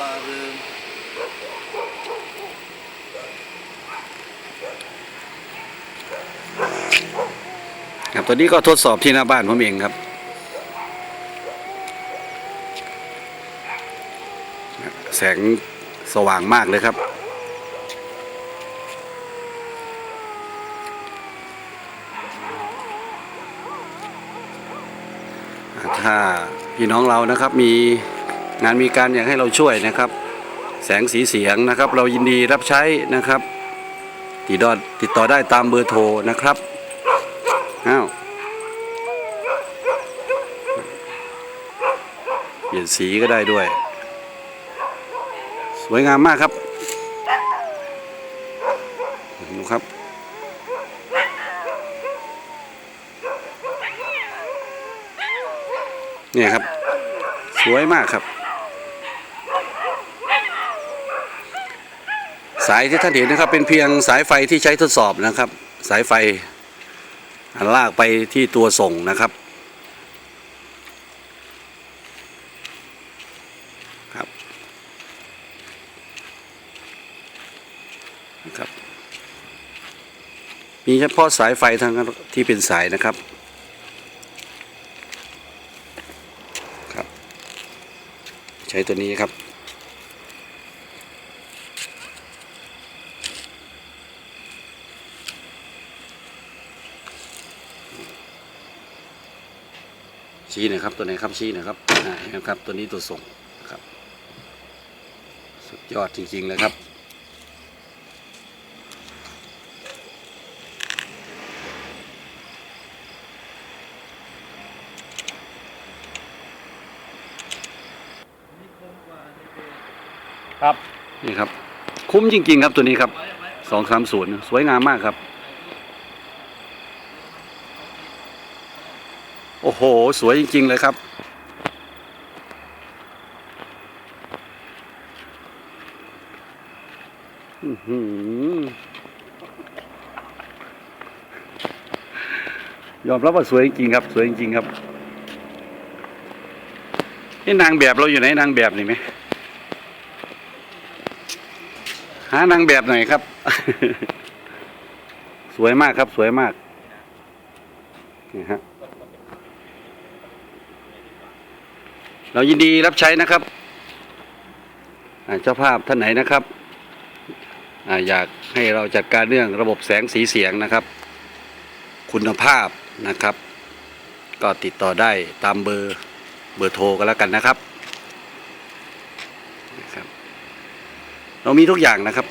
บาเริงครับตัวนี้ก็ทดสอบที่หน้าบ้านผมเองครับแสงสว่างมากเลยครับ ถ้าพี่น้องเรานะครับมี งานมีการอยากให้เราช่วยนะครับ แสงสีเสียงนะครับ เรายินดีรับใช้นะครับ ติดต่อติดต่อได้ตามเบอร์โทรนะครับอ้าวเปลี่ยนสีก็ได้ด้วย สวยงามมากครับดูครับนี่ครับ สวยมากครับ สายที่ท่านเห็นนะครับ เป็นเพียงสายไฟที่ใช้ทดสอบนะครับ สายไฟลากไปที่ตัวส่งนะครับครับนะครับ มีเฉพาะสายไฟทางที่เป็นสายนะครับครับ ใช้ตัวนี้ครับ ชี้หน่อยครับตัวไหนครับชี้หน่อยครับอ่าเห็นไหมครับตัวนี้ตัวส่งนะครับ สุดยอดจริงๆเลยครับครับนี่ครับ คุ้มจริง ๆ ครับตัวนี้ครับสองสามศูนย์สวยงามมากครับ โอ้โห สวยจริง ๆ เลยครับ ยอมรับว่าสวยจริงครับ สวยจริงครับ นี่นางแบบเราอยู่ไหนนางแบบนี่ไหม หานางแบบหน่อยครับ สวยมากครับ สวยมาก นี่ฮะ เรายินดีรับใช้นะครับเจ้าภาพท่านไหนนะครับอยากให้เราจัดการเรื่องระบบแสงสีเสียงนะครับ คุณภาพนะครับ ก็ติดต่อได้ตามเบอร์เบอร์โทรกันแล้วกันนะครับ เรามีทุกอย่างนะครับ